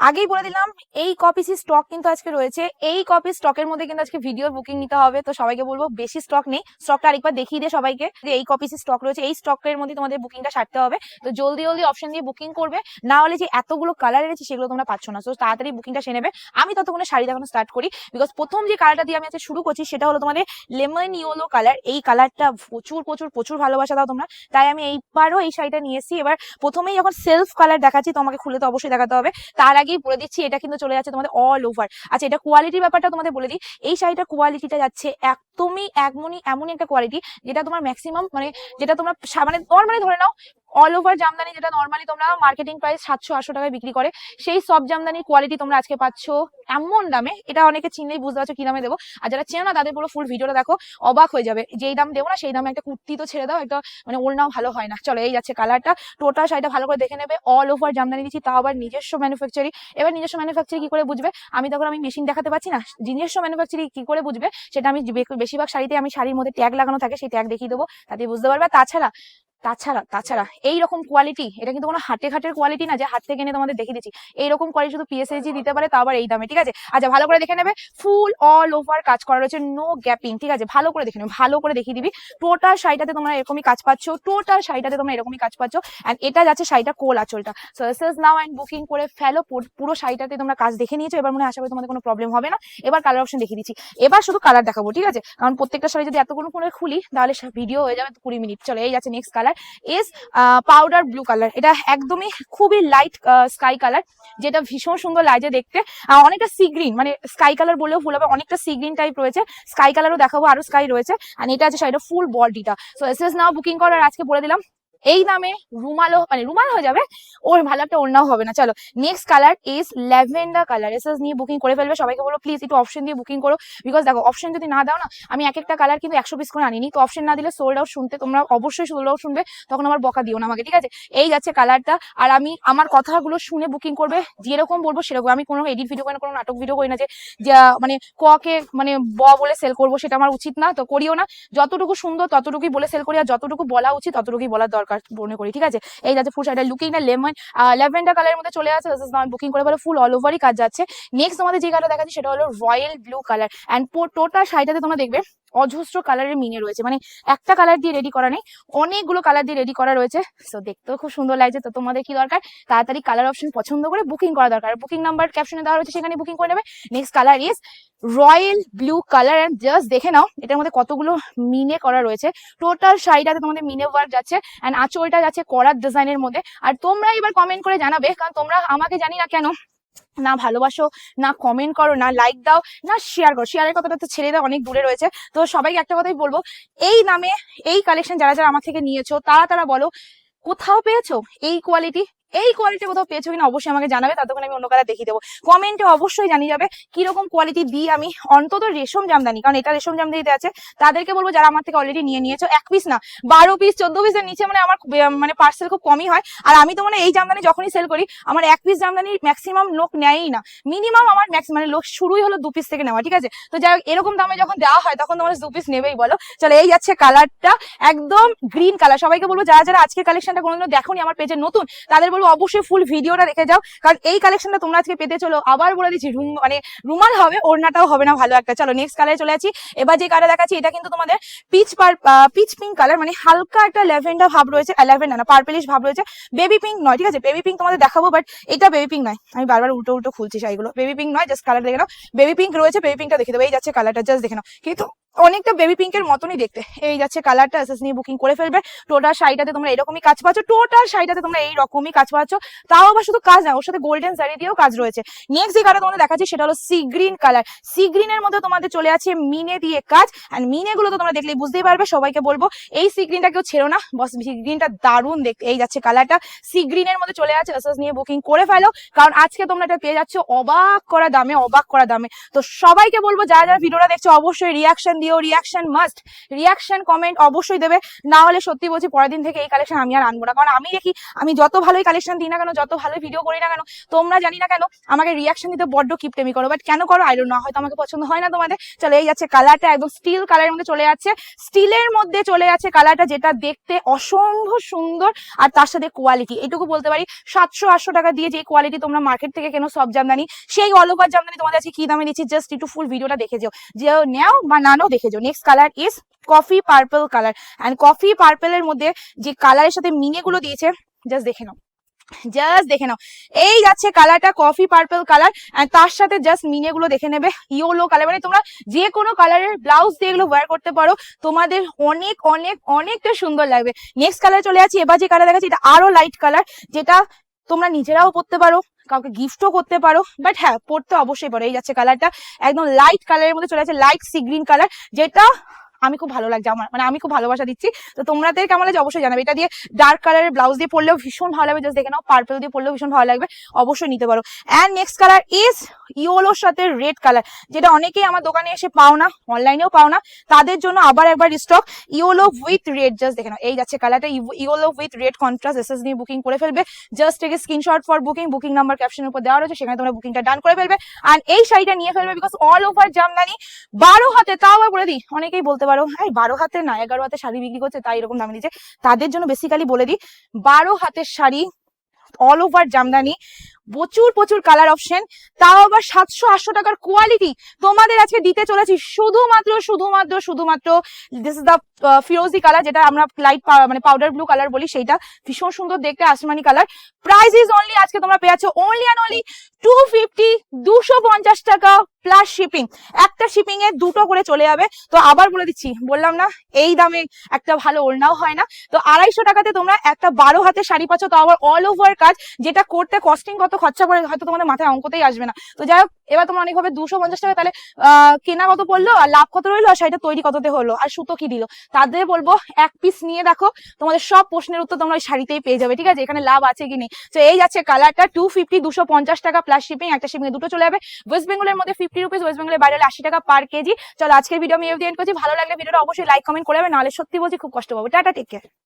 আগেই বলে দিলাম, এই কপিসি স্টক কিন্তু আজকে রয়েছে। এই কপি স্টকের মধ্যে কিন্তু আজকে ভিডিও বুকিং নিতে হবে। তো সবাইকে বলব, বেশি স্টক নেই। স্টকটা আরেকবার দেখিয়ে দিয়ে সবাইকে যে এই কপিসি স্টক রয়েছে, এই স্টকের মধ্যে তোমাদের বুকিংটা সারতে হবে। তো জলদি জলদি অপশন দিয়ে বুকিং করবে। না হলে যে এতগুলো কালার এনেছে, সেগুলো তোমরা পাচ্ছ না। তো তাড়াতাড়ি বুকিংটা সে নেবে। আমি ততক্ষণে শাড়ি দেখানো স্টার্ট করি। বিকজ প্রথম যে কালারটা দিয়ে আমি আজকে শুরু করছি, সেটা হলো তোমাদের লেমন ইয়েলো কালার এই কালারটা প্রচুর প্রচুর প্রচুর ভালোবাসা দাও তোমরা। তাই আমি এইবারও এই শাড়িটা নিয়ে এসেছি। এবার প্রথমেই যখন সেলফ কালার দেখাচ্ছি, তোমাকে খুলে তো অবশ্যই দেখাতে হবে। তার আগেই বলে দিচ্ছি, এটা কিন্তু চলে যাচ্ছে তোমাদের অল ওভার আচ্ছা এটা কোয়ালিটির ব্যাপারটা তোমাদের বলে দিই। এই শাড়িটার কোয়ালিটিটা যাচ্ছে একদমই একমনি এমনই একটা কোয়ালিটি যেটা তোমার ম্যাক্সিমাম মানে যেটা তোমরা মানে নর্মালি ধরে নাও অল ওভার জামদানি যেটা নর্মালি তোমরা মার্কেটিং প্রাইস সাতশো, আটশো টাকায় বিক্রি করে, সেই সব জামদানির কোয়ালিটি তোমরা আজকে পাচ্ছ এমন দামে। এটা অনেকে চিনলেই বুঝতে পারছ কি দামে দেবো। আর যারা চেনো না, তাদের পুরো ফুল ভিডিওটা দেখো, অবাক হয়ে যাবে। যেই দাম দেবো না, সেই দামে একটা কুর্তি তো ছেড়ে দাও, একটা মানে ওড়নাও ভালো হয় না। চলো, এই যাচ্ছে কালারটা টোটাল শাড়িটা ভালো করে দেখে নেবে। অল ওভার জামদানি দিচ্ছি, তাও আবার নিজস্ব ম্যানুফ্যাকচারিং এবার নিজস্ব ম্যানুফ্যাকচারিং কি করে বুঝবে? আমি তখন আমি মেশিন দেখাতে পারছি না। নিজস্ব ম্যানুফ্যাকচারিং কি করে বুঝবে? সেটা আমি বেশিরভাগ শাড়িতে আমি শাড়ির মধ্যে ট্যাগ লাগানো থাকে, সেই ট্যাগ দেখিয়ে দেবো। তাতে বুঝতে পারবে। তাছাড়া তাছাড়া তাছাড়া এই রকম কোয়ালিটি এটা কিন্তু কোনো হাটে ঘাটের কোয়ালিটি না যে হাট থেকে এনে তোমাদের দেখিয়ে দিচ্ছি। এইরকম কোয়ালিটি শুধু পিএসএসজি দিতে পারে তা আবার এই দামে, ঠিক আছে? আচ্ছা ভালো করে দেখে নেবে ফুল অল ওভার কাজ করা রয়েছে নো গ্যাপিং ঠিক আছে? ভালো করে দেখে নেবে, ভালো করে দেখিয়ে দিবি। টোটাল শাড়িটাতে তোমরা এরকমই কাজ পাচ্ছ টোটাল শাড়িটাতে তোমরা এরকমই কাজ পাচ্ছ অ্যান্ড এটা যাচ্ছে শাড়িটা কোল আঁচলটা। সো দিস ইজ নাও অ্যান্ড বুকিং করে ফেলো, পুর- শাড়িটাতে তোমরা কাজ দেখে নিয়েছো, এবার মনে হয় আশা করি তোমাদের কোনো প্রবলেম হবে না। এবার কালার অপশন দেখিয়ে দিচ্ছি। এবার শুধু কালার দেখাবো, ঠিক আছে? কারণ প্রত্যেকটা শাড়ি যদি এতগুলো করে খুলি, তাহলে ভিডিও হয়ে যাবে কুড়ি মিনিট। চলো, এই যাচ্ছে next colour is powder blue colour এটা একদমই খুবই লাইট স্কাই কালার যেটা ভীষণ সুন্দর লাগছে দেখতে। অনেকটা সি গ্রিন মানে স্কাই কালার বলেও ফুল হবে, অনেকটা সি গ্রিন টাইপ রয়েছে। স্কাই কালারও দেখাবো, আরও স্কাই রয়েছে। আর এটা আছে সেটা ফুল বডিটা সো এস এস নাও বুকিং করার, আজকে বলে দিলাম। এই দামে রুমালও মানে রুমাল হয়ে যাবে। ওর ভালো একটা ওড়নাও হবে না। চলো next colour is lavender colour S নিয়ে বুকিং করে ফেলবে। সবাইকে বলো প্লিজ একটু অপশন দিয়ে বুকিং করো। বিকজ দেখো অপশন যদি না দাও না, আমি এক একটা কালার কিন্তু একশো পিস করে আনিনি। তো অপশন না দিলে সোল্ড আউট শুনতে তোমরা অবশ্যই সোল্ড আউট শুনবে। তখন আমার বকা দিও না আমাকে, ঠিক আছে? এই যাচ্ছে কালারটা আর আমি আমার কথাগুলো শুনে বুকিং করবে। যেরকম বলব সেরকম। আমি কোনো এডিট ভিডিও করি না কোনো নাটক ভিডিও করি না যে মানে ককে মানে ব বলে সেল করব সেটা আমার উচিত না। তো করিও না। যতটুকু সুন্দর ততটুকুই বলে সেল করি। আর যতটুকু বলা উচিত ততটুকুই বলার দরকার। মনে করি, ঠিক আছে? এই যাচ্ছে ফুল শাড়িটা লুকিংটা লেমন ল্যাভেন্ডার কালারের মধ্যে চলে আছে বুকিং করে ফুল অল ওভারই কাজ যাচ্ছে। নেক্সট তোমাদের যে কালার দেখাচ্ছি সেটা হলো royal blue colour and total শাড়িটাতে তোমরা দেখবে অজস্র কালারের মিনে রয়েছে মানে একটা কালার দিয়ে রেডি করা নেই, অনেকগুলো কালার দিয়ে রেডি করা রয়েছে। সো দেখতেও খুব সুন্দর লাগছে, তো তোমাদের কি দরকার? তাড়াতাড়ি কালার অপশন পছন্দ করে বুকিং করা দরকার। বুকিং নাম্বার ক্যাপশনে দেওয়া রয়েছে সেখানে বুকিং করে নেবে। Next colour is royal blue colour and just দেখে নাও, এটার মধ্যে কতগুলো মিনে করা রয়েছে। টোটাল শাড়িটাতে তোমাদের মিনে ওয়ার্ক যাচ্ছে অ্যান্ড আঁচলটা যাচ্ছে করার ডিজাইনের মধ্যে। আর তোমরা এবার কমেন্ট করে জানাবে, কারণ তোমরা আমাকে জানি না কেন, না ভালোবাসো, না কমেন্ট করো, না লাইক দাও, না শেয়ার করো। শেয়ারের কথাটা তো ছেড়ে দাও অনেক দূরে রয়েছে। তো সবাইকে একটা কথাই বলব, এই নামে, এই কালেকশন যারা যারা আমার থেকে নিয়েছো, তারা তারা বলো, কোথাও পেয়েছ এই কোয়ালিটি এই কোয়ালিটি কোথাও পেয়েছ কিনা অবশ্যই আমাকে জানাবে, ততক্ষণ আমি অন্য কালার দেখিয়ে দেবো। কমেন্টে অবশ্যই জানিয়ে যাবে কীরকম কোয়ালিটি দিই আমি। অন্তত রেশম জামদানি, কারণ এটা রেশম জামদানিতে আছে। তাদেরকে বলব যারা আমার থেকে অলরেডি নিয়ে নিয়েছো, এক পিস না, বারো পিস চোদ্দ পিসের নিচে মানে আমার মানে পার্সেল খুব কমই হয়। আর আমি তো মানে এই জামদানি যখনই সেল করি, আমার এক পিস জামদানি ম্যাক্সিমাম লোক নেয়ই না। মিনিমাম আমার ম্যাক্স মানে লোক শুরুই হলো দু পিস থেকে নেওয়া, ঠিক আছে? তো যাই এরকম দামে যখন দেওয়া হয়, তখন তোমার দু পিস নেবেই, বলো। চলো, এই যাচ্ছে কালারটা একদম গ্রিন কালার সবাইকে বলব, যারা যারা আজকে কালেকশনটা কোনোদিনও দেখোনি, আমার পেজে নতুন, তাদের বলব, অবশ্যই ফুল ভিডিওটা দেখে যাও। কারণ এই কালেকশনটা তোমরা আজকে পেতে চলো। আবার বলে দিচ্ছি, রুম মানে রুমাল হবে, ওড়নাটাও হবে না ভালো একটা। চলো নেক্সট কালারে চলে আছি এবার যে কালার দেখাচ্ছি, এটা কিন্তু তোমাদের peach per peach pink colour মানে হালকা একটা ল্যাভেন্ডার ভাব রয়েছে। ল্যাভেন্ডার না পার্পেলিশ ভাব রয়েছে। বেবি পিঙ্ক নয়, ঠিক আছে? বেবি পিঙ্ক তোমাদের দেখাবো বাট এটা বেবি পিঙ্ক নয়। আমি বারবার উল্টো উল্টো খুলছি শাড়িগুলো। বেবি পিঙ্ক নয় জাস্ট কালার দেখে নাও। বেবি পিঙ্ক রয়েছে বেবি পিঙ্কটা দেখে দেবো। এই যাচ্ছে কালারটা জাস্ট দেখে নাও। কিন্তু অনেকটা বেবি পিঙ্কের মতনই দেখতে। এই যাচ্ছে কালারটা এসএস নিয়ে বুকিং করে ফেলবে। টোটাল শাড়িটাতে তোমরা এরকমই কাজ পাচ্ছ। টোটাল শাড়িটাতে তোমরা এই রকমই কাজ পাচ্ছ। তাও আবার শুধু কাজ না, ওর সাথে গোল্ডেন শাড়ি দিয়েও কাজ রয়েছে। নেক্সট যে কালার তোমাদের দেখাচ্ছি, সেটা হলো সি গ্রিন কালার সি গ্রিনের মধ্যে তোমাদের চলে আছে মিনে দিয়ে কাজ। অ্যান্ড মিনে গুলো তো তোমরা দেখলেই বুঝতেই পারবে, সবাইকে বলব, এই সি গ্রিনটা কেউ ছেড়ো না। বস সি গ্রিনটা দারুণ দেখতে। এই যাচ্ছে কালারটা সি গ্রিনের মধ্যে চলে আছে এসএস নিয়ে বুকিং করে ফেলো। কারণ আজকে তোমরা এটা পেয়ে যাচ্ছ অবাক করা দামে, অবাক করা দামে। তো সবাইকে বলব, যারা যারা ভিডিওটা দেখছ, অবশ্যই রিয়াকশন দিও রিয়াকশন মাস্ট রিয়াকশন কমেন্ট অবশ্যই দেবে। না হলে সত্যি বলছি পরের দিন থেকে এই কালেকশন আমি আর আনব না। কারণ আমি দেখি, আমি যত ভালোই কালেকশন দিই না কেন, যত ভালো ভিডিও করি না কেন, তোমরা জানি না কেন, আমাকে রিয়াকশন দিতে বড্ড কিপটেমি করো। বাট কেন করো? আই ডোন্ট নো হয়তো আমাকে পছন্দ হয় না তোমাদের। চলে, এই যাচ্ছে কালারটা একদম স্টিল কালারের মধ্যে চলে যাচ্ছে। স্টিলের মধ্যে চলে যাচ্ছে কালারটা যেটা দেখতে অসম্ভব সুন্দর, আর তার সাথে কোয়ালিটি এটুকু বলতে পারি, সাতশো আটশো টাকা দিয়ে যে কোয়ালিটি তোমরা মার্কেট থেকে কেন সব জামদানি, সেই অল ওভার জামদানি তোমাদের আজকে কি দামে দিচ্ছি জাস্ট একটু ফুল ভিডিওটা দেখে যাও। যে নেও বা না নাও দেখে যাও। Next colour is coffee purple colour and coffee পার্পেলের মধ্যে যে কালারের সাথে মিনে গুলো দিয়েছে জাস্ট দেখে নাও। জাস্ট দেখে নাও। এই যাচ্ছে কালারটা কফি পার্পল কালার এন্ড তার সাথে জাস্ট মিনে গুলো দেখে নেবে। ইয়েলো কালার মানে তোমরা যে কোনো কালারের ব্লাউজ দিয়ে এগুলো ওয়্যার করতে পারো। তোমাদের অনেক অনেক, অনেকটা সুন্দর লাগবে। নেক্সট কালার চলে যাচ্ছি। এবার যে কালার দেখাচ্ছি, এটা আরও লাইট কালার যেটা তোমরা নিজেরাও পরতে পারো। কাউকে গিফটও করতে পারো বাট হ্যাঁ পড়তে অবশ্যই পারো। এই যাচ্ছে কালারটা একদম লাইট কালারের মধ্যে চলে যাচ্ছে লাইট সি গ্রিন কালার যেটা আমি খুব ভালো লাগছে, আমার মানে আমি খুব ভালোবাসা দিচ্ছি। তো তোমাদের কেমন লাগছে অবশ্যই জানাবে। এটা দিয়ে ডার্ক কালারের ব্লাউজ দিয়ে পরলেও ভীষণ ভালো লাগবে। জাস্ট দেখে নাও পার্পল দিয়ে পরলেও ভীষণ ভালো লাগবে। অবশ্যই নিতে পারো। অ্যান্ড নেক্সট কালার ইজ ইয়োলোর সাথে রেড কালার যেটা অনেকেই আমার দোকানে এসে পাও না অনলাইনেও পাও না। তাদের জন্য আবার একবার stock yellow with red just দেখে নাও, এই যাচ্ছে কালারটা yellow with red contrast SS নিয়ে বুকিং করে ফেলবে। জাস্ট থেকে screenshot for booking booking number ক্যাপশনের উপর দেওয়া রয়েছে, সেখানে তোমরা বুকিংটা ডান করে ফেলবে। আর এই শাড়িটা নিয়ে ফেলবে বিকজ অল ওভার জামদানি বারো হাতে, তাও বলে দিই, অনেকেই বলতে পারো এই বারো হাতে না, এগারো হাতে শাড়ি বিক্রি করছে, তাই এরকম দামে দিচ্ছে তাদের জন্য বেসিক্যালি বলে দিই, বারো হাতের শাড়ি অল ওভার জামদানি, প্রচুর প্রচুর কালার অপশন তাও আবার সাতশো, আটশো টাকার কোয়ালিটি তোমাদের আজকে দিতে চলেছি শুধুমাত্র শুধুমাত্র শুধুমাত্র দিস ইজ দ্য ফিরোজি কালার যেটা আমরা লাইট মানে পাউডার ব্লু কালার বলি, সেইটা ভীষণ সুন্দর দেখতে, আসমানি কালার প্রাইস ইজ অনলি আজকে তোমরা পেয়ে যাচ্ছ only and only two fifty দুশো পঞ্চাশ টাকা প্লাস শিপিং একটা শিপিং এ দুটো করে চলে যাবে। তো আবার বলে দিচ্ছি, বললাম না, এই দামে একটা ভালো ওড়নাও হয় না। তো আড়াইশো টাকাতে তোমরা একটা বারো হাতে শাড়ি পাচ্ছ তো আবার অল ওভার কাজ, যেটা করতে কস্টিং কত, খরচা পড়ে হয়তো তোমাদের মাথায় অঙ্কতেই আসবে না। তো যাই হোক এবার তোমরা অনেক ভাবে দুশো পঞ্চাশ টাকা তাহলে কেনা কত পড়ল আর লাভ কত রইল আর শাড়িটা তৈরি কততে হলো আর সুতো কি দিল? তাদের বলব এক পিস নিয়ে দেখো, তোমাদের সব প্রশ্নের উত্তর তোমরা ওই শাড়িতেই পেয়ে যাবে, ঠিক আছে? এখানে লাভ আছে কি নেই? তো এই যাচ্ছে কালারটা টু ফিফটি দুশো পঞ্চাশ টাকা প্লাস শিপিং একটা শিপিং দুটো চলে যাবে। ওয়েস্ট বেঙ্গলের মধ্যে ফিফটি রুপিস ওয়েস্ট বেঙ্গলের বাইরে আশি টাকা পার কেজি চলো আজকের ভিডিও আমি এন্ড করছি। ভালো লাগলে ভিডিওটা অবশ্যই লাইক কমেন্ট করে নাহলে সত্যি বলছি খুব কষ্ট পাবো। Tata take care